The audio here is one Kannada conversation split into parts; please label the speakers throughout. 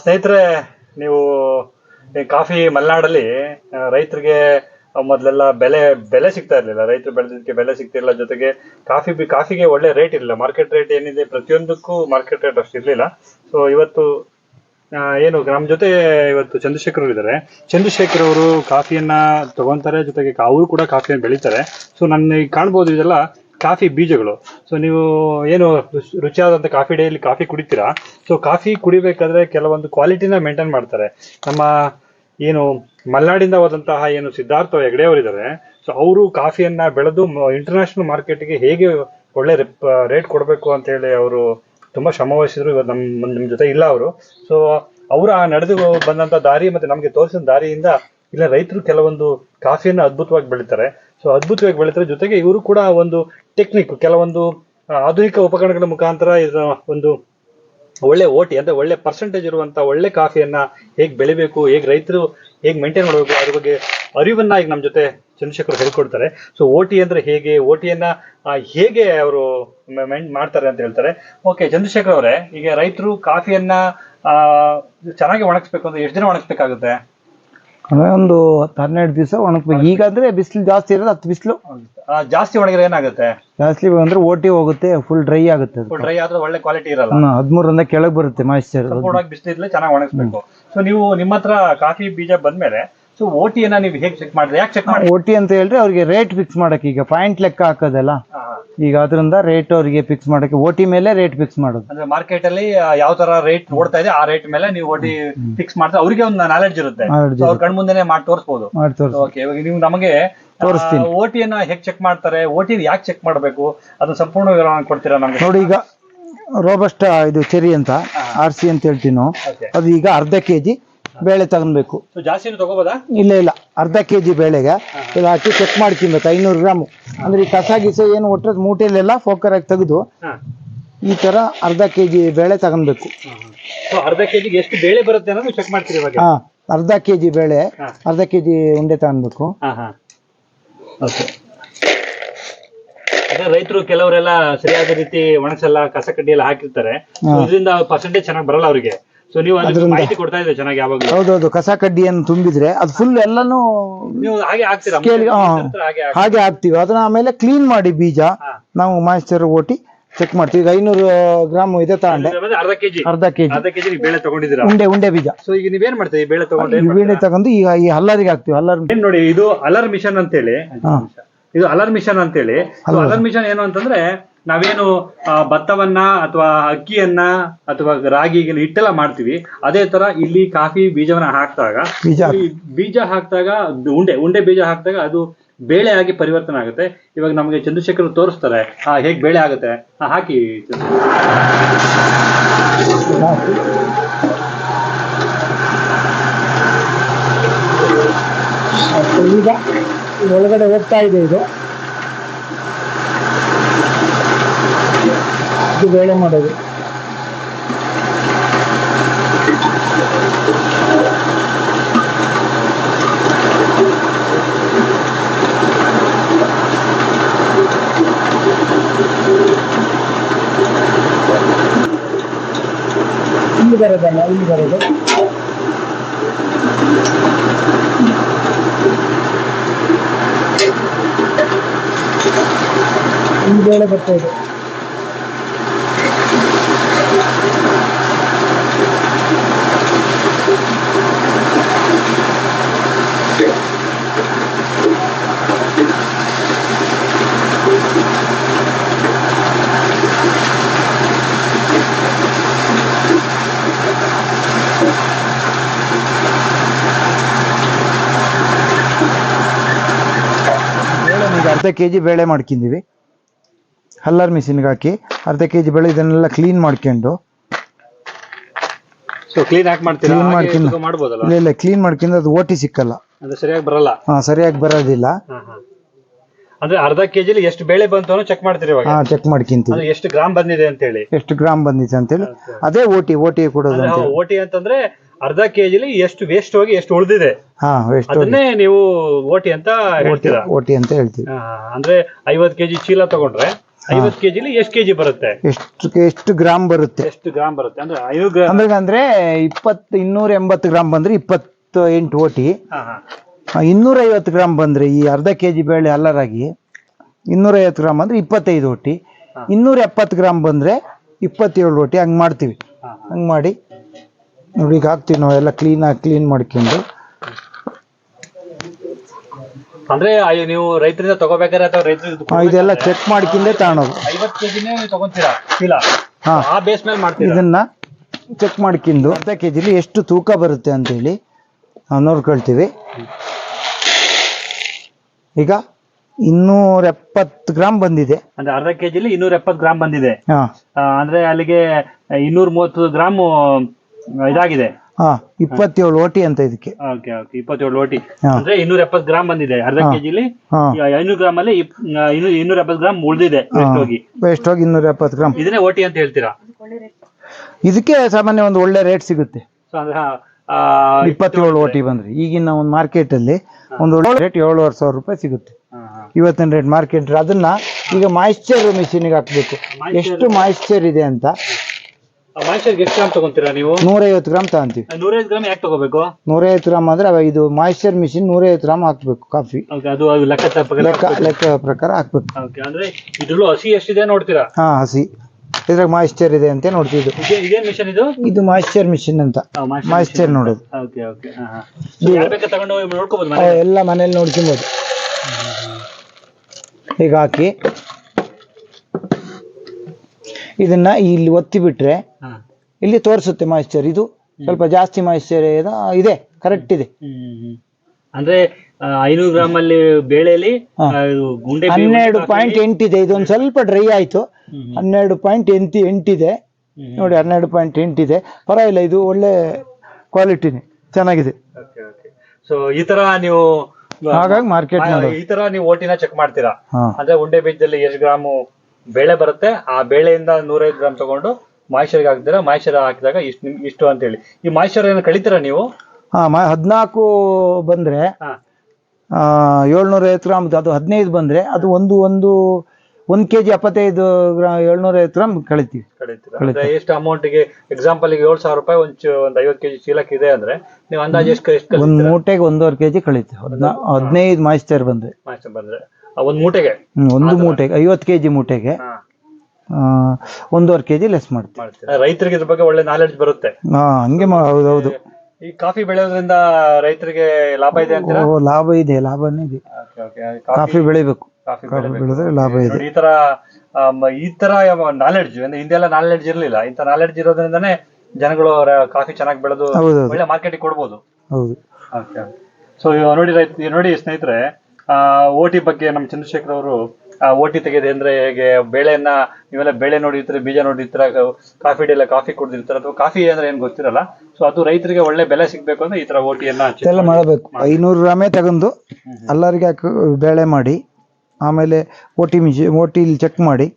Speaker 1: ಸ್ನೇಹಿತರೆ, ನೀವು ಕಾಫಿ ಮಲೆನಾಡಲ್ಲಿ ರೈತರಿಗೆ ಮೊದಲೆಲ್ಲ ಬೆಲೆ ಬೆಲೆ ಸಿಗ್ತಾ ಇರಲಿಲ್ಲ. ರೈತರು ಬೆಳೆದಿದ್ದಕ್ಕೆ ಬೆಲೆ ಸಿಗ್ತಿರ್ಲಿಲ್ಲ. ಜೊತೆಗೆ ಕಾಫಿ ಕಾಫಿಗೆ ಒಳ್ಳೆ ರೇಟ್ ಇರಲಿಲ್ಲ. ಮಾರ್ಕೆಟ್ ರೇಟ್ ಏನಿದೆ ಪ್ರತಿಯೊಂದಕ್ಕೂ ಮಾರ್ಕೆಟ್ ರೇಟ್ ಅಷ್ಟು ಇರಲಿಲ್ಲ. ಸೊ ಇವತ್ತು ಏನು ನಮ್ಮ ಜೊತೆ ಇವತ್ತು ಚಂದ್ರಶೇಖರ್ ಅವರು ಇದ್ದಾರೆ ಚಂದ್ರಶೇಖರ್ ಅವರು ಕಾಫಿಯನ್ನ ತಗೊಂತಾರೆ, ಜೊತೆಗೆ ಅವರು ಕೂಡ ಕಾಫಿಯನ್ನು ಬೆಳೀತಾರೆ. ಸೊ ನನ್ನ ಈಗ ಕಾಣ್ಬೋದು ಇದೆಲ್ಲ ಕಾಫಿ ಬೀಜಗಳು. ಸೊ ನೀವು ಏನು ರುಚಿ- ರುಚಿಯಾದಂಥ ಕಾಫಿ ಡೇಲಿ ಕಾಫಿ ಕುಡಿತೀರಾ? ಸೊ ಕಾಫಿ ಕುಡಿಬೇಕಾದ್ರೆ ಕೆಲವೊಂದು ಕ್ವಾಲಿಟಿನ ಮೇಂಟೈನ್ ಮಾಡ್ತಾರೆ. ನಮ್ಮ ಏನು ಮಲೆನಾಡಿಂದ ಹೋದಂತಹ ಏನು ಸಿದ್ಧಾರ್ಥ ಹೆಗಡೆ ಅವರಿದ್ದಾರೆ ಸೊ ಅವರು ಕಾಫಿಯನ್ನ ಬೆಳೆದು ಇಂಟರ್ನ್ಯಾಷನಲ್ ಮಾರ್ಕೆಟ್ಗೆ ಹೇಗೆ ಒಳ್ಳೆ ರೇಟ್ ಕೊಡಬೇಕು ಅಂತ ಹೇಳಿ ಅವರು ತುಂಬಾ ಶ್ರಮ ವಹಿಸಿದ್ರು ಇವತ್ತು ನಮ್ಮ ನಮ್ಮ ಜೊತೆ ಇಲ್ಲ ಅವರು. ಸೊ ಅವರ ನಡೆದು ಬಂದಂತ ದಾರಿ ಮತ್ತೆ ನಮಗೆ ತೋರಿಸಿದ ದಾರಿಯಿಂದ ಇಲ್ಲ ರೈತರು ಕೆಲವೊಂದು ಕಾಫಿಯನ್ನು ಅದ್ಭುತವಾಗಿ ಬೆಳೀತಾರೆ. ಸೊ ಅದ್ಭುತವಾಗಿ ಬೆಳೀತಾರೆ. ಜೊತೆಗೆ ಇವರು ಕೂಡ ಒಂದು ಟೆಕ್ನಿಕ್ ಕೆಲವೊಂದು ಆಧುನಿಕ ಉಪಕರಣಗಳ ಮುಖಾಂತರ ಇದರ ಒಂದು ಒಳ್ಳೆ ಓಟಿ, ಅಂದ್ರೆ ಒಳ್ಳೆ ಪರ್ಸೆಂಟೇಜ್ ಇರುವಂತ ಒಳ್ಳೆ ಕಾಫಿಯನ್ನ ಹೇಗೆ ಬೆಳಿಬೇಕು, ಹೇಗೆ ರೈತರು ಹೇಗೆ ಮೇಂಟೈನ್ ಮಾಡಬೇಕು, ಅದ್ರ ಬಗ್ಗೆ ಅರಿವನ್ನ ಈಗ ನಮ್ಮ ಜೊತೆ ಚಂದ್ರಶೇಖರ್ ಹೇಳ್ಕೊಡ್ತಾರೆ. ಸೊ ಓಟಿ ಅಂದ್ರೆ ಹೇಗೆ? ಓಟಿಯನ್ನ ಹೇಗೆ ಅವರು ಮಾಡ್ತಾರೆ ಅಂತ ಹೇಳ್ತಾರೆ. ಓಕೆ ಚಂದ್ರಶೇಖರ್ ಅವರೇ ಈಗ ರೈತರು ಕಾಫಿಯನ್ನ ಆ, ಚೆನ್ನಾಗಿ ಒಣಗಿಸ್ಬೇಕು ಅಂದ್ರೆ ಎಷ್ಟು ದಿನ ಒಣಗಿಸ್ಬೇಕಾಗುತ್ತೆ?
Speaker 2: ಒಂದು ಹನ್ನೆರಡು ದಿವಸ ಒಣಗ್ಬೇಕು. ಈಗ ಅಂದ್ರೆ ಬಿಸಿಲು ಜಾಸ್ತಿ ಇರೋದು ಹತ್ತು ಬಿಸಿಲು.
Speaker 1: ಜಾಸ್ತಿ ಒಣಗಿದ್ರೆ ಏನಾಗುತ್ತೆ?
Speaker 2: ಜಾಸ್ತಿ ಅಂದ್ರೆ ಓಟಿ ಹೋಗುತ್ತೆ ಫುಲ್ ಡ್ರೈ ಆಗುತ್ತೆ ಫುಲ್
Speaker 1: ಡ್ರೈ ಆದ್ರೆ ಒಳ್ಳೆ ಕ್ವಾಲಿಟಿ ಇರಲ್ಲ.
Speaker 2: ಹದಿಮೂರರಿಂದ ಕೆಳಗೆ ಬರುತ್ತೆ ಮಾಯಿಶ್ಚರ್
Speaker 1: ಬಿಸಿಲು ಬಿಸಿಲಿದ್ರೆ ಚೆನ್ನಾಗಿ ಒಣಗಿಸ್ಬೇಕು. ಸೊ ನೀವು ನಿಮ್ಮ ಹತ್ರ ಕಾಫಿ ಬೀಜ ಬಂದ್ಮೇಲೆ ಸೊ ಓಟಿಯನ್ನ ನೀವು ಹೇಗೆ ಚೆಕ್ ಮಾಡಿದ್ರೆ? ಯಾಕೆ ಚೆಕ್ ಮಾಡಿ
Speaker 2: ಓಟಿ ಅಂತ ಹೇಳಿದ್ರೆ ಅವ್ರಿಗೆ ರೇಟ್ ಫಿಕ್ಸ್ ಮಾಡಕ್ಕೆ ಈಗ ಪಾಯಿಂಟ್ ಲೆಕ್ಕ ಹಾಕೋದಲ್ಲ? ಈಗ ಅದರಿಂದ ರೇಟ್ ಅವರಿಗೆ ಫಿಕ್ಸ್ ಮಾಡಕ್ಕೆ ಓಟಿ ಮೇಲೆ ರೇಟ್ ಫಿಕ್ಸ್ ಮಾಡೋದು.
Speaker 1: ಅಂದ್ರೆ ಮಾರ್ಕೆಟ್ ಅಲ್ಲಿ ಯಾವ ತರ ರೇಟ್ ಓಡ್ತಾ ಇದೆ ಆ ರೇಟ್ ಮೇಲೆ ನೀವು ಓಟಿ ಫಿಕ್ಸ್ ಮಾಡ್ತಾ ಅವರಿಗೆ ಒಂದು ನಾಲೆಡ್ಜ್ ಇರುತ್ತೆ. ಅವ್ರ ಕಣ್ ಮುಂದೆನೆ ಮಾಡಿ ತೋರಿಸಬಹುದು
Speaker 2: ಮಾಡಿ ತೋರಿಸಿ
Speaker 1: ಓಕೆ ಇವಾಗ ನೀವು ನಮಗೆ
Speaker 2: ತೋರಿಸ್ತೀನಿ.
Speaker 1: ಓಟಿಯನ್ನ ಹೇಗೆ ಚೆಕ್ ಮಾಡ್ತಾರೆ ಓಟಿ ಯಾಕೆ ಚೆಕ್ ಮಾಡಬೇಕು ಅದನ್ನ ಸಂಪೂರ್ಣ ವಿವರವನ್ನು ಕೊಡ್ತೀರಾ ನಮ್ಗೆ?
Speaker 2: ನೋಡಿ ಈಗ ರೋಬಸ್ಟ ಇದು ಚೆರಿ ಅಂತ ಆರ್ ಸಿ ಅಂತ
Speaker 1: ಹೇಳ್ತೀನಿ
Speaker 2: ಅದು ಈಗ ಅರ್ಧ ಕೆ ಜಿ ಬೇಳೆ ತಗೊಬೇಕು
Speaker 1: ಸೊ ಜಾಸ್ತಿ ತಗೋಬೋದಾ?
Speaker 2: ಇಲ್ಲ ಇಲ್ಲ. ಅರ್ಧ ಕೆ ಜಿ ಬೇಳೆಗೆ ಇದು ಹಾಕಿ ಚೆಕ್ ಮಾಡ್ಕೊಬೇಕು ಐನೂರು ಗ್ರಾಮು. ಅಂದ್ರೆ ಈ ಕಸ ಗಿಸ ಏನು ಒಟ್ಟರೆ ಮೂಟೆಲೆಲ್ಲ ಫೋಕರ್ ಆಗಿ ತೆಗೆದು ಈ ತರ ಅರ್ಧ ಕೆ ಜಿ ಬೇಳೆ ತಗೊಬೇಕು
Speaker 1: ಸೊ ಅರ್ಧ ಕೆಜಿಗೆ ಎಷ್ಟು ಬೇಳೆ ಬರುತ್ತೆ ಅನ್ನೋದು ಚೆಕ್ ಮಾಡ್ತೀರಿ ಇವಾಗ?
Speaker 2: ಹಾ ಅರ್ಧ ಕೆ ಜಿ ಬೇಳೆ ಅರ್ಧ ಕೆ ಜಿ ಉಂಡೆ ತಗೊಬೇಕು
Speaker 1: ರೈತರು ಕೆಲವರೆಲ್ಲ ಸರಿಯಾದ ರೀತಿ ಒಣಸಲ್ಲ ಕಸ ಕಡ್ಡಿ ಎಲ್ಲ ಹಾಕಿರ್ತಾರೆ. ಇದರಿಂದ ಪರ್ಸೆಂಟೇಜ್ ಚೆನ್ನಾಗಿ ಬರಲ್ಲ ಅವರಿಗೆ. ಸೊ ನೀವು ಅದಕ್ಕೆ ಮಾಹಿತಿ ಕೊಡ್ತಾ ಇದ್ರೆ ಚೆನ್ನಾಗಿ ಯಾವಾಗಲೂ?
Speaker 2: ಹೌದೌದು ಕಸ ಕಡ್ಡಿಯನ್ನು ತುಂಬಿದ್ರೆ ಅದು ಫುಲ್ ಎಲ್ಲಾನು
Speaker 1: ನೀವು ಹಾಗೆ ಹಾಕ್ತೀರಾ? ಹಾಗೆ ಹಾಕ್ತೀರಾ?
Speaker 2: ಹಾಗೆ ಹಾಕ್ತಿವಿ. ಅದನ್ನ ಆಮೇಲೆ ಕ್ಲೀನ್ ಮಾಡಿ ಬೀಜ.
Speaker 1: ಹಾ.
Speaker 2: ನಾವು ಮಾಸ್ಟರ್ ಓಟಿ ಚೆಕ್ ಮಾಡ್ತೀವಿ. ಈಗ ಐನೂರು ಗ್ರಾಮ್ ಇದೆ ತಗೊಂಡೆ
Speaker 1: ಅಂದ್ರೆ ಅರ್ಧ ಕೆಜಿ.
Speaker 2: ಅರ್ಧ ಕೆ ಜಿ
Speaker 1: ಅರ್ಧ ಕೆಜಿ ನೀವು ಬೇಳೆ ತಗೊಂಡಿದ್ದೀರಾ?
Speaker 2: ಉಂಡೆ ಉಂಡೆ ಬೀಜ.
Speaker 1: ಸೊ ಈಗ ನೀವೇನ್ ಮಾಡ್ತೀವಿ ಬೇಳೆ ತಗೊಂಡು ಏನ್
Speaker 2: ಬೇಳೆ ತಗೊಂಡು ಈಗ ಈ ಹಲ್ಲರಿಗೆ ಹಾಕ್ತಿವಿ. ಹಲ್ಲರ್
Speaker 1: ಏನ್ ನೋಡಿ ಇದು ಅಲರ್ ಮಿಷನ್ ಅಂತೇಳಿ.
Speaker 2: ಹಾ.
Speaker 1: ಇದು ಅಲರ್ ಮಿಷನ್ ಅಂತೇಳಿ. ಅಲರ್ ಮಿಷನ್ ಏನು ಅಂತಂದ್ರೆ ನಾವೇನು ಭತ್ತವನ್ನ ಅಥವಾ ಅಕ್ಕಿಯನ್ನ ಅಥವಾ ರಾಗಿ ಹಿಟ್ಟೆಲ್ಲ ಮಾಡ್ತೀವಿ. ಅದೇ ತರ ಇಲ್ಲಿ ಕಾಫಿ ಬೀಜವನ್ನ ಹಾಕಿದಾಗ
Speaker 2: ಬೀಜ
Speaker 1: ಈ ಬೀಜ ಹಾಕಿದಾಗ ಉಂಡೆ ಉಂಡೆ ಬೀಜ ಹಾಕಿದಾಗ ಅದು ಬೇಳೆ ಆಗಿ ಪರಿವರ್ತನೆ ಆಗುತ್ತೆ. ಇವಾಗ ನಮಗೆ ಚಂದ್ರಶೇಖರ್ ತೋರಿಸ್ತಾರೆ ಆ ಹೇಗ್ ಬೇಳೆ ಆಗುತ್ತೆ. ಆ, ಹಾಕಿ.
Speaker 2: ಈಗ ಒಳಗಡೆ ಹೋಗ್ತಾ ಇದೆ ಇದು. ಇದು ಬೇಳೆ ಮಾಡೋದು ಇಲ್ಲಿ ಬರೋದಲ್ಲ ಇಲ್ಲಿ ಬರೋದು ಇಲ್ಲಿ ಬೇಳೆ ಬರ್ತಾ ಇದೆ ಬೇಳೆ ಈಗ ಅರ್ಧ ಕೆ ಜಿ ಬೇಳೆ ಮಾಡ್ಕೊಂಡಿವಿ ಹಲ್ಲರ್ ಮಿಷಿನ್ಗೆ ಹಾಕಿ ಅರ್ಧ ಕೆ ಜಿ ಬೇಳೆ ಇದನ್ನೆಲ್ಲ ಕ್ಲೀನ್ ಮಾಡ್ಕೊಂಡು.
Speaker 1: ಸೊ ಕ್ಲೀನ್ ಹಾಕಿ ಮಾಡ್ತೀರಾ? ಮಾಡ್ಬೋದಲ್ಲ
Speaker 2: ಇಲ್ಲ ಇಲ್ಲ ಕ್ಲೀನ್ ಮಾಡ್ಕೊಂಡು ಅದು ಓಟಿ ಸಿಕ್ಕಲ್ಲ.
Speaker 1: ಅದು ಸರಿಯಾಗಿ ಬರಲ್ಲ?
Speaker 2: ಹಾ ಸರಿಯಾಗಿ ಬರೋದಿಲ್ಲ.
Speaker 1: ಅಂದ್ರೆ ಅರ್ಧ ಕೆಜಿಲಿ ಎಷ್ಟು ಬೇಳೆ ಬಂತು ಅನ್ನೋ ಚೆಕ್ ಮಾಡ್ತೀರಿ ಇವಾಗ?
Speaker 2: ಹಾ ಚೆಕ್ ಮಾಡ್ಕೊಂತೀವಿ.
Speaker 1: ಅಂದ್ರೆ ಎಷ್ಟು ಗ್ರಾಮ್ ಬಂದಿದೆ ಅಂತ ಹೇಳಿ
Speaker 2: ಎಷ್ಟು ಗ್ರಾಮ್ ಬಂದಿದೆ ಅಂತೇಳಿ. ಅದೇ ಓಟಿ ಓಟಿ ಕೊಡೋದು
Speaker 1: ಓಟಿ ಅಂತಂದ್ರೆ ಅರ್ಧ ಕೆಜಿಲಿ ಎಷ್ಟು ವೇಸ್ಟ್ ಹೋಗಿ ಎಷ್ಟು ಉಳಿದಿದೆ?
Speaker 2: ಹಾ
Speaker 1: ಅದನ್ನೇ ನೀವು ಓಟಿ ಅಂತ ಹೇಳ್ತೀರಾ?
Speaker 2: ಓಟಿ ಅಂತ ಹೇಳ್ತೀವಿ.
Speaker 1: ಆ, ಅಂದ್ರೆ ಐವತ್ ಕೆಜಿ ಚೀಲ ತಗೊಂಡ್ರೆ ಐವತ್ ಕೆಜಿಲಿ ಎಷ್ಟು ಕೆಜಿ ಬರುತ್ತೆ?
Speaker 2: ಎಷ್ಟು ಎಷ್ಟು ಗ್ರಾಮ್ ಬರುತ್ತೆ?
Speaker 1: ಎಷ್ಟು ಗ್ರಾಮ್ ಬರುತ್ತೆ? ಅಂದ್ರೆ ಐದು ಗ್ರಾಮ್
Speaker 2: ಅಂದ್ರೆ ಅಂದ್ರೆ ಇಪ್ಪತ್ತು ಇನ್ನೂರ ಎಂಬತ್ತು ಗ್ರಾಮ್ ಬಂದ್ರೆ ಇಪ್ಪತ್ತು ಎಂಟು ಓಟಿ ಇನ್ನೂರ ಐವತ್ತು ಗ್ರಾಮ್ ಬಂದ್ರೆ ಈ ಅರ್ಧ ಕೆಜಿ ಬೇಳೆ ಅಲ್ಲರಾಗಿ ಇನ್ನೂರ ಐವತ್ತು ಗ್ರಾಮ್ ಅಂದ್ರೆ ಇಪ್ಪತ್ತೈದು ಓಟಿ. ಇನ್ನೂರ ಎಪ್ಪತ್ತು ಗ್ರಾಮ್ ಬಂದ್ರೆ ಇಪ್ಪತ್ತೇಳು ಓಟಿ. ಹಂಗ್ ಮಾಡ್ತೀವಿ. ಹಂಗ್ ಮಾಡಿ ನೋಡಿ ಈಗ ಹಾಕ್ತೀವಿ ನಾವೆಲ್ಲ ಕ್ಲೀನಾಗಿ ಕ್ಲೀನ್ ಮಾಡ್ಕೊಂಡು.
Speaker 1: ಅಂದ್ರೆ ಅಯ್ಯೋ, ನೀವು ರೈತರಿಂದ ತಗೋಬೇಕಾದ್ರೆ ಅಥವಾ ರೈತರಿಗೆ
Speaker 2: ಆ, ಇದೆಲ್ಲ ಚೆಕ್ ಮಾಡ್ಕೊಂಡೇ ತಗೊಳೋದು
Speaker 1: ಐವತ್ತು ಕೆಜಿನೇ ತಗೊಂತೀರಾ? ಇಲ್ಲ.
Speaker 2: ಹಾ.
Speaker 1: ಆ ಬೇಸ್ ಮೇಲೆ ಮಾಡ್ತೀರಾ?
Speaker 2: ಇದನ್ನ ಚೆಕ್ ಮಾಡ್ಕೊಂಡು ಅರ್ಧ ಕೆ ಜಿಲಿ ಎಷ್ಟು ತೂಕ ಬರುತ್ತೆ ಅಂತೇಳಿ ನಾವು ನೋಡ್ಕೊಳ್ತೀವಿ. ಈಗ ಇನ್ನೂರ ಎಪ್ಪತ್ತು ಗ್ರಾಮ್ ಬಂದಿದೆ.
Speaker 1: ಅಂದ್ರೆ ಅರ್ಧ ಕೆಜಿಲಿ ಇನ್ನೂರ ಎಪ್ಪತ್ತು ಗ್ರಾಮ್ ಬಂದಿದೆ.
Speaker 2: ಹಾ.
Speaker 1: ಆ, ಅಂದ್ರೆ ಅಲ್ಲಿಗೆ ಇನ್ನೂರ ಮೂವತ್ತು ಗ್ರಾಮ್ ಇದಾಗಿದೆ.
Speaker 2: ಹಾ ಇಪ್ಪತ್ತೇಳು ಓಟಿ ಅಂತ ಇದಕ್ಕೆ.
Speaker 1: ಓಕೆ ಓಕೆ ಇಪ್ಪತ್ತೇಳು ಓಟಿ.
Speaker 2: ಹಾ.
Speaker 1: ಅಂದ್ರೆ ಇನ್ನೂರ ಎಪ್ಪತ್ತು ಗ್ರಾಮ್ ಬಂದಿದೆ ಅರ್ಧ
Speaker 2: ಹಾ.
Speaker 1: ಕೆಜಿಲಿ
Speaker 2: ಹಾ.
Speaker 1: ಐನೂರು ಗ್ರಾಮ್ ಅಲ್ಲಿ ಇಪ್- ಆ, ಇನ್ನೂರ ಇನ್ನೂರ ಎಪ್ಪತ್ತು ಗ್ರಾಮ್ ಉಳಿದಿದೆ ವೇಸ್ಟ್ ಹೋಗಿ
Speaker 2: ವೇಸ್ಟ್ ಹೋಗಿ ಇನ್ನೂರ ಎಪ್ಪತ್ತು ಗ್ರಾಮ್
Speaker 1: ಇದನ್ನೇ ಓಟಿ ಅಂತ ಹೇಳ್ತೀರಾ?
Speaker 2: ಇದಕ್ಕೆ ಸಾಮಾನ್ಯ ಒಂದು ಒಳ್ಳೆ ರೇಟ್ ಸಿಗುತ್ತೆ.
Speaker 1: ಸೊ ಅಂದ್ರೆ ಆ, ಆ,
Speaker 2: ಇಪ್ಪತ್ತೇಳು ಓಟಿ ಬಂದ್ರೆ. ಈಗಿನ ಒಂದು ಮಾರ್ಕೆಟ್ ಅಲ್ಲಿ ಒಂದು ಒಳ್ಳೆ ರೇಟ್ ಏಳುವರೆ ಸಾವಿರ ರೂಪಾಯಿ ಸಿಗುತ್ತೆ.
Speaker 1: ಹಾ, ಹಾ.
Speaker 2: ಇವತ್ತಿನ ರೇಟ್ ಮಾರ್ಕೆಟ್ ಅದನ್ನ ಈಗ ಮಾಯಿಶ್ಚರ್ ಮಿಷಿನ್ಗೆ ಹಾಕ್ಬೇಕು. ಎಷ್ಟು ಮಾಯಿಶ್ಚರ್ ಇದೆ ಅಂತ
Speaker 1: ಮಾಯಿಶ್ಚರ್ಗೆ ಎಷ್ಟು ಗ್ರಾಮ್ ತಗೊಂತೀರಾ ನೀವು?
Speaker 2: ನೂರೈವತ್ತು ಗ್ರಾಮ್ ತಗೊಂತೀವಿ.
Speaker 1: ನೂರೈದು ಗ್ರಾಮ್ ಯಾಕೆ ತಗೋಬೇಕು?
Speaker 2: ನೂರೈವತ್ತು ಗ್ರಾಮ್ ಅಂದ್ರೆ ಅವ ಇದು ಮಾಯಿಶ್ಚರ್ ಮಿಷಿನ್ ನೂರೈವತ್ತು ಗ್ರಾಮ್ ಹಾಕ್ಬೇಕು ಕಾಫಿ.
Speaker 1: ಓಕೆ ಅದು ಅದು ಲೆಕ್ಕ
Speaker 2: ಲೆಕ್ಕ ಲೆಕ್ಕ ಪ್ರಕಾರ ಹಾಕ್ಬೇಕು.
Speaker 1: ಓಕೆ ಅಂದ್ರೆ ಇದ್ರಲ್ಲೂ ಹಸಿ ಎಷ್ಟಿದೆ ನೋಡ್ತೀರಾ?
Speaker 2: ಹಾ ಹಸಿ. ಇದ್ರಾಗ ಮಾಯಿಶ್ಚರ್ ಇದೆ ಅಂತ ನೋಡ್ತಿದ್ದು.
Speaker 1: ಇದೇ- ಇದೇನ್ ಮಿಷನ್ ಇದು?
Speaker 2: ಇದು ಮಾಯಿಶ್ಚರ್ ಮಿಷಿನ್ ಅಂತ. ಮಾಯಿಶ್ಚರ್ ನೋಡೋದು.
Speaker 1: ಓಕೆ ಓಕೆ ತಗೊಂಡು ಹೋಗಿ ನೋಡ್ಕೋಬಹುದು
Speaker 2: ಅವ ಎಲ್ಲ ಮನೇಲಿ ನೋಡ್ಕೊಬೋದು. ಈಗ ಹಾಕಿ. ಇದನ್ನ ಇಲ್ಲಿ ಒತ್ತಿ ಬಿಟ್ರೆ ಇಲ್ಲಿ ತೋರಿಸುತ್ತೆ ಮಾಯಿಶ್ಚರ್ ಇದು ಸ್ವಲ್ಪ ಜಾಸ್ತಿ ಮಾಯಿಶ್ಚರ್ ಇದೆ ಕರೆಕ್ಟ್ ಇದೆ
Speaker 1: ಅಂದ್ರೆ ಐನೂರು ಗ್ರಾಮ್ ಅಲ್ಲಿ ಬೇಳೆಲಿ
Speaker 2: ಹಾ.
Speaker 1: ಆ, ಇದು ಗುಂಡೆ ಬೀ-
Speaker 2: ಹನ್ನೆರಡು ಪಾಯಿಂಟ್ ಎಂಟಿದೆ ಇದೊಂದು ಸ್ವಲ್ಪ ಡ್ರೈ ಆಯ್ತು. ಹನ್ನೆರಡು ಪಾಯಿಂಟ್ ಎಂಟು ಎಂಟಿದೆ. ನೋಡಿ ಹನ್ನೆರಡು ಪಾಯಿಂಟ್ ಎಂಟಿದೆ ಪರವಾಗಿಲ್ಲ ಇದು ಒಳ್ಳೆ ಕ್ವಾಲಿಟಿನೇ ಚೆನ್ನಾಗಿದೆ.
Speaker 1: ಸೊ ಈ ತರ ನೀವು
Speaker 2: ಹಾಗಾಗಿ ಮಾರ್ಕೆಟ್
Speaker 1: ಈ ತರ ನೀವು ಓಟಿನ ಚೆಕ್ ಮಾಡ್ತೀರಾ? ಅಂದ್ರೆ ಉಂಡೆ ಬೀಜದಲ್ಲಿ ಎಷ್ಟು ಗ್ರಾಮು ಬೇಳೆ ಬರುತ್ತೆ. ಆ ಬೇಳೆಯಿಂದ ನೂರೈದು ಗ್ರಾಮ್ ತಗೊಂಡು ಮಾಯಿಶ್ಚರ್ಗೆ ಹಾಕ್ತೀರಾ? ಮಾಯಿಶ್ಚರ್ ಹಾಕಿದಾಗ ಇಷ್ಟು ನಿಮ್ಗೆ ಇಷ್ಟು ಅಂತ ಹೇಳಿ. ಈ ಮಾಯಿಶ್ಚರ್ ಏನು ಕಳಿತೀರಾ ನೀವು?
Speaker 2: ಹಾ ಮ ಹದಿನಾಲ್ಕು ಬಂದ್ರೆ
Speaker 1: ಹಾ.
Speaker 2: ಏಳ್ನೂರ ಐವತ್ತು ಗ್ರಾಮ್ ಅದು ಹದಿನೈದು ಬಂದ್ರೆ ಅದು ಒಂದು ಒಂದು ಒಂದು ಕೆಜಿ ಎಪ್ಪತ್ತೈದು ಗ್ರಾಮ್ ಏಳ್ನೂರ ಐವತ್ತು ಗ್ರಾಮ್ ಕಳಿತೀವಿ.
Speaker 1: ಕಳಿತೀರಾ? ಅಂದ್ರೆ ಎಷ್ಟು ಅಮೌಂಟ್ಗೆ ಎಕ್ಸಾಂಪಲ್ಗೆ ಏಳು ಸಾವಿರ ರೂಪಾಯಿ ಒಂದು ಚ- ಒಂದು ಐವತ್ತು ಕೆಜಿ ಚೀಲಕ್ಕೆ ಇದೆ ಅಂದ್ರೆ ನೀವು ಅಂದಾಜು ಎಷ್ಟು ಎಷ್ಟು
Speaker 2: ಒಂದು ಮೂಟೆಗೆ ಒಂದೂವರೆ ಕೆಜಿ ಕಳಿತೀವಿ. ಹದಿನಾ ಹದಿನೈದು ಮಾಯಿಸ್ಚರ್ ಬಂದ್ರೆ.
Speaker 1: ಮಾಯಿಶ್ಚರ್ ಬಂದ್ರೆ. ಒಂದ್ ಮೂಟೆಗೆ.
Speaker 2: ಒಂದು ಮೂಟೆಗೆ ಐವತ್ ಕೆಜಿ ಮೂಟೆಗೆ. ಆ, ಒಂದೂವರೆ ಕೆಜಿ ಲೆಸ್ ಮಾಡ್ತೀವಿ.
Speaker 1: ರೈತರಿಗೆ ಇದ್ರ ಬಗ್ಗೆ ಒಳ್ಳೆ ನಾಲೆಡ್ಜ್ ಬರುತ್ತೆ.
Speaker 2: ಹಾ ಹಂಗೆ ಹೌದೌದು
Speaker 1: ಈ ಕಾಫಿ ಬೆಳೆಯೋದ್ರಿಂದ ರೈತರಿಗೆ ಲಾಭ ಇದೆ
Speaker 2: ಅಂತ ಲಾಭ ಇದೆ ಲಾಭನೇ ಇದೆ. ಕಾಫಿ ಬೆಳಿಬೇಕು.
Speaker 1: ಕಾಫಿ
Speaker 2: ಬೆಳೆದ್ರೆ ಲಾಭ ಇದೆ.
Speaker 1: ಈ ತರ ಈ ತರ ನಾಲೆಡ್ಜ್ ಅಂದ್ರೆ ಹಿಂದೆಲ್ಲ ನಾಲೆಡ್ಜ್ ಇರ್ಲಿಲ್ಲ. ಇಂಥ ನಾಲೆಡ್ಜ್ ಇರೋದ್ರಿಂದಾನೇ ಜನಗಳು ಅವರ ಕಾಫಿ ಚೆನ್ನಾಗಿ ಬೆಳೆದು ಒಳ್ಳೆ ಮಾರ್ಕೆಟಿಗೆ ಕೊಡ್ಬೋದು.
Speaker 2: ಹೌದು.
Speaker 1: ಸೊ ನೋಡಿ ರೈತ ನೋಡಿ ಸ್ನೇಹಿತರೆ ಓಟಿ ಬಗ್ಗೆ ನಮ್ಮ ಚಂದ್ರಶೇಖರ್ ಅವರು ಓಟಿ ತೆಗೆದೆ ಅಂದ್ರೆ ಹೇಗೆ ಬೇಳೆಯನ್ನ ನೀವೆಲ್ಲ ಬೇಳೆ ನೋಡಿರ್ತೀರ ಬೀಜ ನೋಡಿರ್ತೀರ ಕಾಫಿ ಡೇ ಎಲ್ಲ ಕಾಫಿ ಕುಡ್ದಿರ್ತಾರ ಅಥವಾ ಕಾಫಿ ಅಂದ್ರೆ ಏನ್ ಗೊತ್ತಿರಲ್ಲ. ಸೊ ಅದು ರೈತರಿಗೆ ಒಳ್ಳೆ ಬೆಲೆ ಸಿಗ್ಬೇಕು ಅಂದ್ರೆ ಈ ತರ ಓಟಿಯನ್ನ
Speaker 2: ಮಾಡಬೇಕು. ಐನೂರು ಗ್ರಾಮೇ ತಗೊಂಡು ಎಲ್ಲರಿಗೆ ಬೇಳೆ ಮಾಡಿ ಆಮೇಲೆ ಓಟಿ ಮಿಷಿ ಓಟಿಲಿ ಚೆಕ್ ಮಾಡಿ.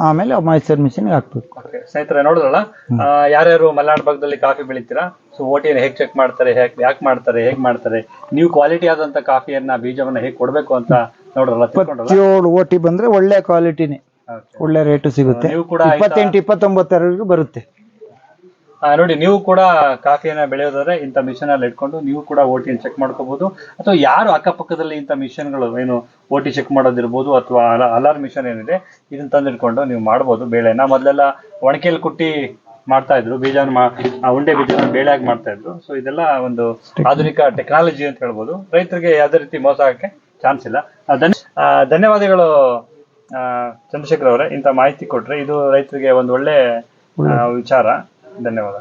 Speaker 2: ಆಮೇಲೆ ಮೈಸೂರ್ ಮಿಷಿನ್ಗೆ ಹಾಕ್ಬೇಕು.
Speaker 1: ಸ್ನೇಹಿತರೆ ನೋಡಿದ್ರಲ್ಲ? ಆ, ಯಾರ್ಯಾರು ಮಲೆನಾಡು ಭಾಗದಲ್ಲಿ ಕಾಫಿ ಬೆಳಿತೀರಾ? ಸೊ ಓಟಿನ ಹೇಗೆ ಚೆಕ್ ಮಾಡ್ತಾರೆ ಹೇಗೆ ಯಾಕೆ ಮಾಡ್ತಾರೆ ಹೇಗೆ ಮಾಡ್ತಾರೆ? ನೀವು ಕ್ವಾಲಿಟಿ ಆದಂತ ಕಾಫಿಯನ್ನ ಬೀಜವನ್ನ ಹೇಗೆ ಕೊಡ್ಬೇಕು ಅಂತ ನೋಡ್ರಲ್ಲ ತಿಳ್ಕೊಂಡ್ರಲ್ಲ?
Speaker 2: ಇಪ್ಪತ್ತೇಳು ಓಟಿ ಬಂದ್ರೆ ಒಳ್ಳೆ ಕ್ವಾಲಿಟಿನೇ
Speaker 1: Okay.
Speaker 2: ಒಳ್ಳೆ ರೇಟು ಸಿಗುತ್ತೆ.
Speaker 1: ನೀವು ಕೂಡ
Speaker 2: ಇಪ್ಪತ್ತೆಂಟು ಇಪ್ಪತ್ತೊಂಬತ್ತರವರೆಗೂ ಬರುತ್ತೆ.
Speaker 1: ನೋಡಿ ನೀವು ಕೂಡ ಕಾಫಿಯನ್ನ ಬೆಳೆಯೋದಾದ್ರೆ ಇಂಥ ಮಿಷನ್ ಅಲ್ಲಿ ಇಟ್ಕೊಂಡು ನೀವು ಕೂಡ ಓಟಿನ ಚೆಕ್ ಮಾಡ್ಕೋಬಹುದು. ಅಥವಾ ಯಾರು ಅಕ್ಕಪಕ್ಕದಲ್ಲಿ ಇಂಥ ಮಿಷನ್ಗಳು ಏನು ಓಟಿ ಚೆಕ್ ಮಾಡೋದಿರ್ಬೋದು ಅಥವಾ ಅಲಾರ್ ಮಿಷನ್ ಏನಿದೆ ಇದನ್ನ ತಂದಿಟ್ಕೊಂಡು ನೀವು ಮಾಡ್ಬೋದು ಬೇಳೆನ. ಮೊದಲೆಲ್ಲ ಒಣಕೆಲ್ ಕುಟ್ಟಿ ಮಾಡ್ತಾ ಇದ್ರು ಬೀಜನ ಆ ಉಂಡೆ ಬೀಜನ ಬೇಳೆಯಾಗಿ ಮಾಡ್ತಾ ಇದ್ರು. ಸೊ ಇದೆಲ್ಲ ಒಂದು ಆಧುನಿಕ ಟೆಕ್ನಾಲಜಿ ಅಂತ ಹೇಳ್ಬೋದು. ರೈತರಿಗೆ ಯಾವುದೇ ರೀತಿ ಮೋಸ ಆಗಕ್ಕೆ ಚಾನ್ಸ್ ಇಲ್ಲ. ಆ, ಧನ್ಯ- ಧನ್ಯವಾದಗಳು ಆ, ಚಂದ್ರಶೇಖರ್ ಅವರೇ ಇಂಥ ಮಾಹಿತಿ ಕೊಟ್ರೆ. ಇದು ರೈತರಿಗೆ ಒಂದು ಒಳ್ಳೆ. ವಿಚಾರ. ಧನ್ಯವಾದ